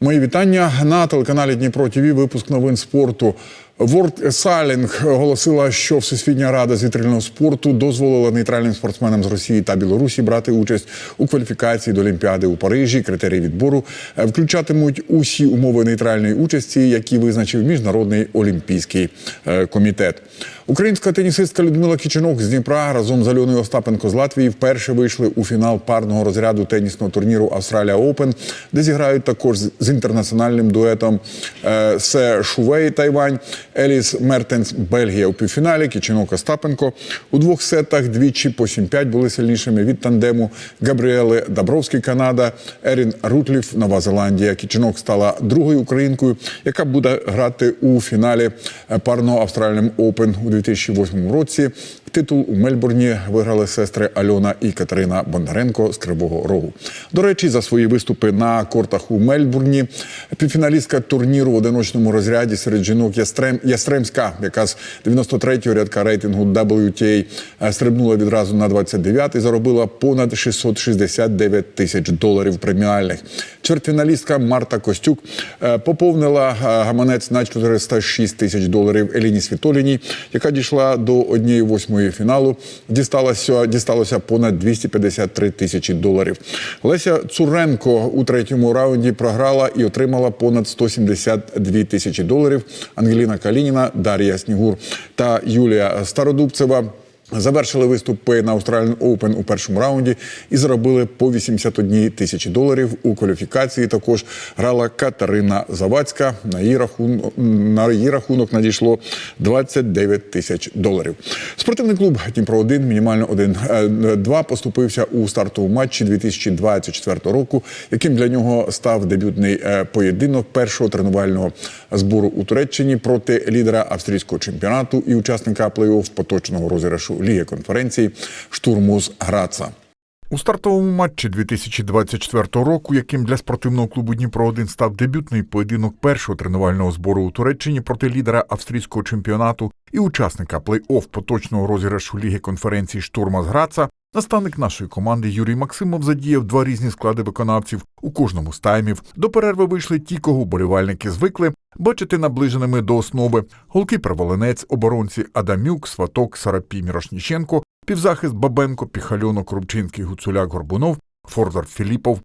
Мої вітання на телеканалі Дніпро Тіві. Випуск новин спорту. World Sailing оголосила, що Всесвітня рада з вітрильного спорту дозволила нейтральним спортсменам з Росії та Білорусі брати участь у кваліфікації до Олімпіади у Парижі. Критерії відбору е, включатимуть усі умови нейтральної участі, які визначив міжнародний олімпійський е, комітет. Українська тенісистка Людмила Кіченок з Дніпра разом з Альоною Остапенко з Латвії вперше вийшли у фінал парного розряду тенісного турніру Австралія Опен, де зіграють також з з інтернаціональним дуетом е, Се Шувей Тайвань, Еліс Мертенс Бельгія у півфіналі. Кіченок Остапенко у двох сетах двічі по 7-5 були сильнішими від тандему Габріели Дабровський Канада, Ерін Рутлів Нова Зеландія. Кіченок стала другою українкою, яка буде грати у фіналі Парно Австральним Опен у 2008 році. Титул у Мельбурні виграли сестри Альона і Катерина Бондаренко з Кривого Рогу. До речі, за свої виступи на кортах у Мельбурні півфіналістка турніру в одиночному розряді серед жінок Ястрем Ястремська, яка з 93-го рядка рейтингу WTA е, стрибнула відразу на 29-й, заробила понад 669 тисяч доларів преміальних. Чвертьфіналістка Марта Костюк е, поповнила е, гаманець на 406 тисяч доларів Еліні Світоліній, яка дійшла до однієї восьмої фіналу. Дісталося, дісталося понад 253 тисячі доларів. Леся Цуренко у третьому раунді програла і отримала понад 172 тисячі доларів. Ангеліна Калініна, Дар'я Снігур та Юлія Стародубцева. Завершили виступи на Australian Open у першому раунді і заробили по 81 тисячі доларів. У кваліфікації також грала Катерина Завадська. На її рахунок, на її рахунок надійшло 29 тисяч доларів. Спортивний клуб Дніпро 1 мінімально 1-2 поступився у стартовому матчі 2024 року, яким для нього став дебютний е, поєдинок першого тренувального збору у Туреччині проти лідера австрійського чемпіонату і учасника плей-офф поточного розіграшу Ліги конференції штурму з Граца. У стартовому матчі 2024 року, яким для спортивного клубу Дніпро 1 став дебютний поєдинок першого тренувального збору у Туреччині проти лідера австрійського чемпіонату і учасника плей-офф поточного розіграшу Ліги конференції Штурма з Граца, наставник нашої команди Юрій Максимов задіяв два різні склади виконавців у кожному з таймів. До перерви вийшли ті, кого вболівальники звикли бачити наближеними до основи. Голкіпер Волинець, оборонці Адамюк, Сваток, Сарапій Мірошніченко, півзахист Бабенко, Піхальонок, Рубчинський, Гуцуляк, Горбунов, Форзар Філіпов.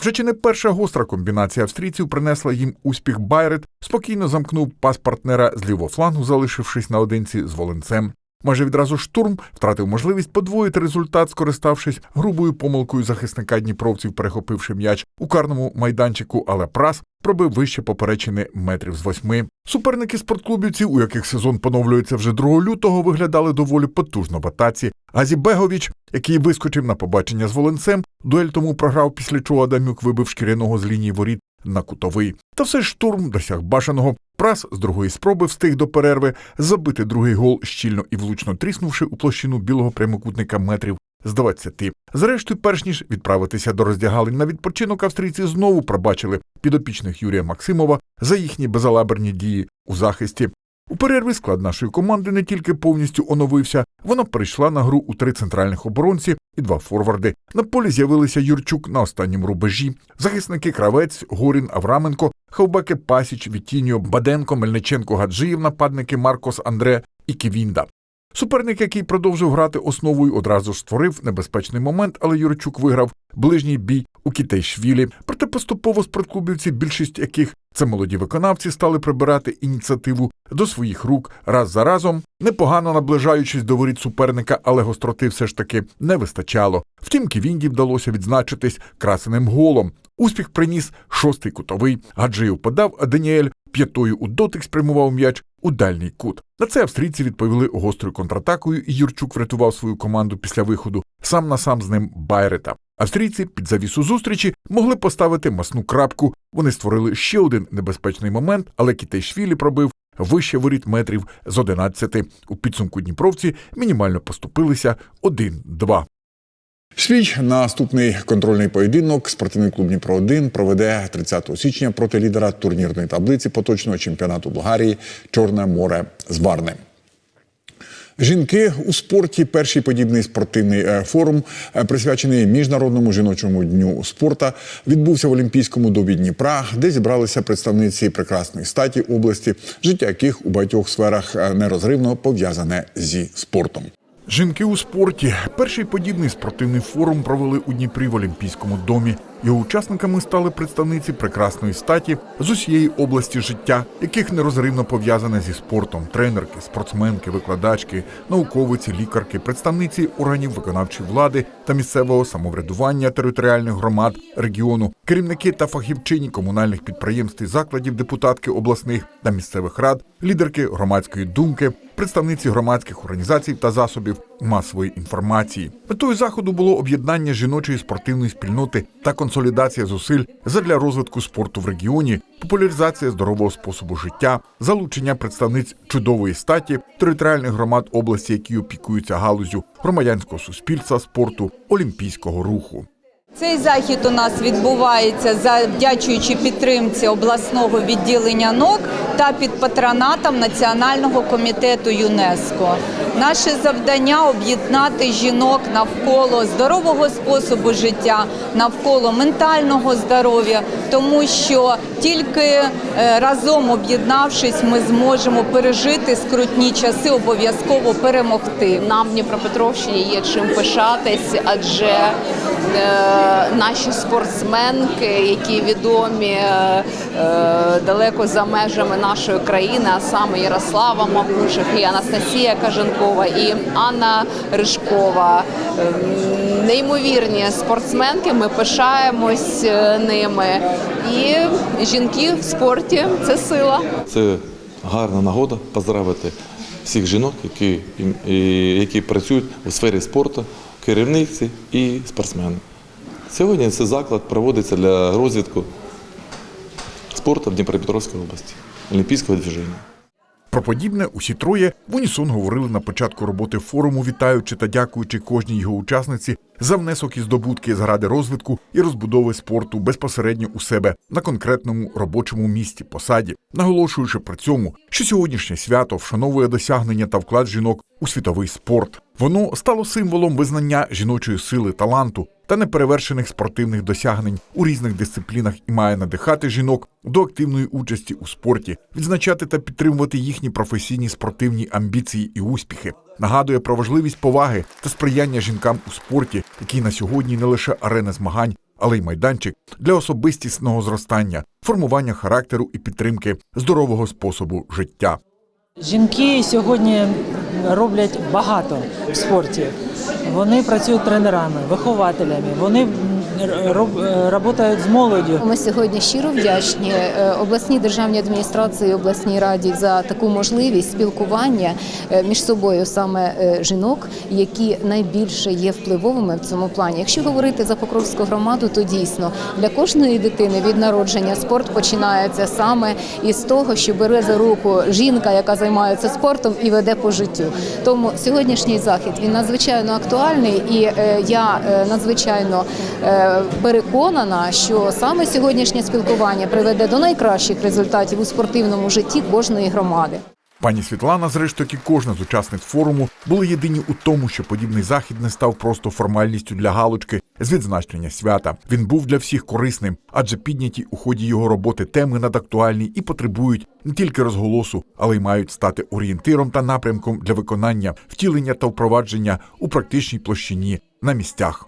Вже чи не перша гостра комбінація австрійців принесла їм успіх Байрет, спокійно замкнув пас партнера з лівого флангу, залишившись наодинці з Волинцем. Майже відразу штурм втратив можливість подвоїти результат, скориставшись грубою помилкою захисника дніпровців, перехопивши м'яч у карному майданчику, але прас пробив вище поперечини метрів з восьми. Суперники спортклубівців, у яких сезон поновлюється вже 2 лютого, виглядали доволі потужно в атаці. Газі Бегович, який вискочив на побачення з Волинцем, дуель тому програв, після чого Адамюк вибив шкіряного з лінії воріт на кутовий. Та все ж штурм досяг бажаного. Прас з другої спроби встиг до перерви забити другий гол, щільно і влучно тріснувши у площину білого прямокутника метрів з 20. Зрештою, перш ніж відправитися до роздягалень на відпочинок, австрійці знову пробачили підопічних Юрія Максимова за їхні безалаберні дії у захисті. У перерві склад нашої команди не тільки повністю оновився, вона прийшла на гру у три центральних оборонці і два форварди. На полі з'явилися Юрчук на останньому рубежі. Захисники Кравець, Горін, Авраменко, Хавбеки Пасіч, Вітіньо, Баденко, Мельниченко, Гаджиїв, нападники Маркос Андре і Ківінда. Суперник, який продовжив грати основою, одразу ж створив небезпечний момент, але Юрчук виграв ближній бій у Кітейшвілі. Проте поступово спортклубівці, більшість яких це молоді виконавці, стали прибирати ініціативу до своїх рук раз за разом, непогано наближаючись до воріт суперника, але гостроти все ж таки не вистачало. Втім, Ківінді вдалося відзначитись красеним голом. Успіх приніс шостий кутовий. Гаджиїв подав, а Даніель п'ятою у дотик спрямував м'яч у дальній кут. На це австрійці відповіли гострою контратакою, і Юрчук врятував свою команду після виходу сам на сам з ним Байрета. Австрійці під завісу зустрічі могли поставити масну крапку. Вони створили ще один небезпечний момент, але Кітейшвілі пробив вище воріт метрів з 11. У підсумку Дніпровці мінімально поступилися 1-2. Свій наступний контрольний поєдинок спортивний клуб Дніпро 1 проведе 30 січня проти лідера турнірної таблиці поточного чемпіонату Болгарії Чорне море з Варни. Жінки у спорті перший подібний спортивний е, форум, е, присвячений міжнародному жіночому дню спорта, відбувся в Олімпійському добі Дніпра, де зібралися представниці прекрасної статі області, життя яких у багатьох сферах е, нерозривно пов'язане зі спортом. Жінки у спорті. Перший подібний спортивний форум провели у Дніпрі в Олімпійському домі. Його учасниками стали представниці прекрасної статі з усієї області життя, яких нерозривно пов'язане зі спортом: тренерки, спортсменки, викладачки, науковиці, лікарки, представниці органів виконавчої влади та місцевого самоврядування територіальних громад регіону, керівники та фахівчині комунальних підприємств і закладів, депутатки обласних та місцевих рад, лідерки громадської думки, представниці громадських організацій та засобів масової інформації. Метою заходу було об'єднання жіночої спортивної спільноти та консолідація зусиль задля розвитку спорту в регіоні, популяризація здорового способу життя, залучення представниць чудової статі, територіальних громад області, які опікуються галузю громадянського суспільства, спорту, олімпійського руху. Цей захід у нас відбувається завдячуючи підтримці обласного відділення НОК та під патронатом Національного комітету ЮНЕСКО. Наше завдання об'єднати жінок навколо здорового способу життя, навколо ментального здоров'я, тому що тільки е, разом об'єднавшись, ми зможемо пережити скрутні часи, обов'язково перемогти. Нам в Дніпропетровщині є чим пишатись, адже е, наші спортсменки, які відомі е, е, далеко за межами нашої країни, а саме Ярослава Макушик, і Анастасія Каженкова, і Анна Рижкова. Ем, Неймовірні спортсменки, ми пишаємось е, ними. І жінки в спорті це сила. Це гарна нагода поздравити всіх жінок, які, які працюють у сфері спорту, керівниці і спортсмени. Сьогодні цей заклад проводиться для розвитку спорту в Дніпропетровській області, олімпійського движення. Про подібне усі троє в унісон говорили на початку роботи форуму, вітаючи та дякуючи кожній його учасниці за внесок і здобутки заради розвитку і розбудови спорту безпосередньо у себе на конкретному робочому місці, посаді, наголошуючи при цьому, що сьогоднішнє свято вшановує досягнення та вклад жінок у світовий спорт. Воно стало символом визнання жіночої сили, таланту та неперевершених спортивних досягнень у різних дисциплінах і має надихати жінок до активної участі у спорті, відзначати та підтримувати їхні професійні спортивні амбіції і успіхи. Нагадує про важливість поваги та сприяння жінкам у спорті, який на сьогодні не лише арена змагань, але й майданчик для особистісного зростання, формування характеру і підтримки здорового способу життя. Жінки сьогодні роблять багато в спорті. Вони працюють тренерами, вихователями, вони працюють з молоддю. Ми сьогодні щиро вдячні е, обласній державній адміністрації, обласній раді за таку можливість спілкування е, між собою саме е, жінок, які найбільше є впливовими в цьому плані. Якщо говорити за Покровську громаду, то дійсно для кожної дитини від народження спорт починається саме із того, що бере за руку жінка, яка займається спортом і веде по життю. Тому сьогоднішній захід він надзвичайно актуальний, і е, я е, надзвичайно е, переконана, що саме сьогоднішнє спілкування приведе до найкращих результатів у спортивному житті кожної громади. Пані Світлана, зрештою, кожна з учасниць форуму, були єдині у тому, що подібний захід не став просто формальністю для галочки з відзначення свята. Він був для всіх корисним, адже підняті у ході його роботи теми надактуальні і потребують не тільки розголосу, але й мають стати орієнтиром та напрямком для виконання, втілення та впровадження у практичній площині на місцях.